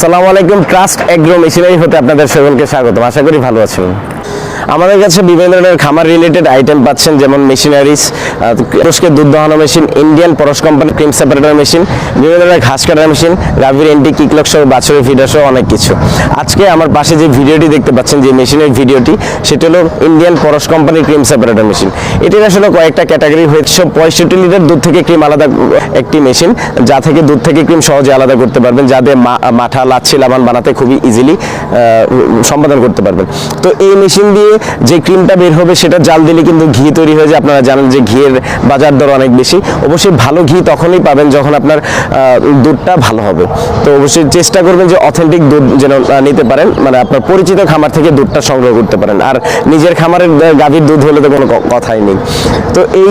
আসসালামু আলাইকুম trust agro machinery হতে আপনাদের সকলকে স্বাগতম। আশা করি ভালো আছেন। আমাদের কাছে বিভিন্ন ধরনের খামার রিলেটেড আইটেম পাচ্ছেন, যেমন মেশিনারিজ তুরস্কের দুধ দহানো machine Indian Paras company cream separator machine বিভিন্ন ধরনের ঘাস কাটার মেশিন গাভীর এন্টি কিকলক সহ, বাছরের ফিডার সহ অনেক কিছু। আজকে আমার পাশে যে ভিডিওটি দেখতে পাচ্ছেন, যে মেশিনের ভিডিওটি, সেটা হলো ইন্ডিয়ান পরশ কোম্পানির ক্রিম সেপারেটর মেশিন এটির আসলে কয়েকটা ক্যাটাগরি হয়েছে। পঁয়ষট্টি লিটার দুধ থেকে ক্রিম আলাদা, একটি মেশিন যা থেকে দুধ থেকে ক্রিম সহজে আলাদা করতে পারবেন যাতে মা- মাঠা, লাচ্ছি, লাবান বানাতে খুবই ইজিলি সম্পাদন করতে পারবেন। তো এই মেশিন দিয়ে যে ক্রিমটা বের হবে সেটা জাল দিলে কিন্তু ঘি তৈরি হয়ে যায়। আপনারা জানেন যে ঘিয়ের বাজার দর অনেক বেশি। অবশ্যই ভালো ঘি তখনই পাবেন যখন আপনার দুধটা ভালো হবে। তো অবশ্যই চেষ্টা করবেন যে অথেন্টিক দুধ যেন নিতে পারেন। মানে আপনার পরিচিত খামার থেকে দুধটা সংগ্রহ করতে পারেন। আর নিজের খামারের গাভীর দুধ হলে তো কোনো কথাই নেই। তো এই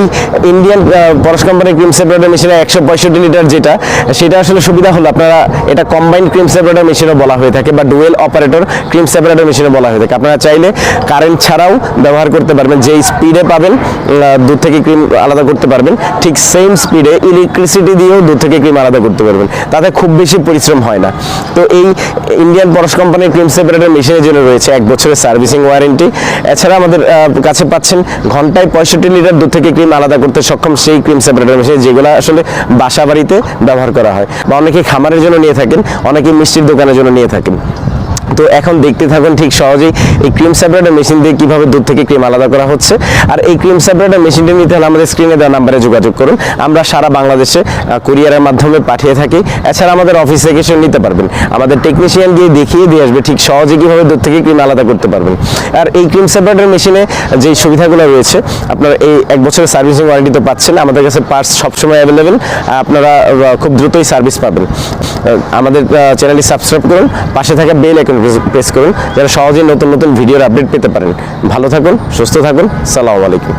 ইন্ডিয়ান পরশ কোম্পানির ক্রিম সেপারেটর মেশিনে একশো পঁয়ষট্টি লিটার যেটা, সেটা আসলে সুবিধা হলো আপনারা এটা কম্বাইন্ড ক্রিম সেপারেটর মেশিনও বলা হয়ে থাকে বা ডুয়েল অপারেটর ক্রিম সেপারেটার মেশিনও বলা হয়ে থাকে। আপনারা চাইলে কারেন্ট ছাড়াও ব্যবহার করতে পারবেন যে স্পিডে পাবেন দুধ থেকে ক্রিম আলাদা করতে পারবেন, ঠিক সেম স্পিডে ইলেকট্রিসিটি দিয়েও দুধ থেকে ক্রিম আলাদা করতে পারবেন। তাতে খুব বেশি পরিশ্রম হয় না। তো এই ইন্ডিয়ান পরশ কোম্পানির ক্রিম সেপারেটর মেশিনের জন্য রয়েছে এক বছরের সার্ভিসিং ওয়ারেন্টি এছাড়া আমাদের কাছে পাচ্ছেন ঘন্টায় পঁয়ষট্টি লিটার দুধ থেকে ক্রিম আলাদা করতে সক্ষম সেই ক্রিম সেপারেটর মেশিন যেগুলো আসলে বাসা বাড়িতে ব্যবহার করা হয়। বা অনেকে খামারের জন্য নিয়ে থাকেন, অনেকে মিষ্টির দোকানের জন্য নিয়ে থাকেন। তো এখন দেখতে থাকুন ঠিক সহজেই এই ক্রিম সেপারেটর মেশিন দিয়ে কীভাবে দুধ থেকে ক্রিম আলাদা করা হচ্ছে। আর এই ক্রিম সেপারেটর মেশিনটি নিতে হলে আমাদের স্ক্রিনে দেওয়া নাম্বারে যোগাযোগ করুন। আমরা সারা বাংলাদেশে কুরিয়ারের মাধ্যমে পাঠিয়ে থাকি। এছাড়া আমাদের অফিস থেকে এসে নিতে পারবেন। আমাদের টেকনিশিয়ান গিয়ে দেখিয়ে দিয়ে আসবে ঠিক সহজে কীভাবে দুধ থেকে ক্রিম আলাদা করতে পারবেন। আর এই ক্রিম সেপারেটর মেশিনে যে সুবিধাগুলো রয়েছে, আপনারা এই এক বছরের সার্ভিসিং ওয়ারেন্টি তো পাচ্ছেন, আমাদের কাছে পার্টস সবসময় অ্যাভেলেবেল আপনারা খুব দ্রুতই সার্ভিস পাবেন। আমাদের চ্যানেলটি সাবস্ক্রাইব করুন, পাশে থাকা বেল আইকন প্রেস করুন যারা সহজেই নতুন নতুন ভিডিওর আপডেট পেতে পারেন। ভালো থাকুন, সুস্থ থাকুন, সালামু আলাইকুম।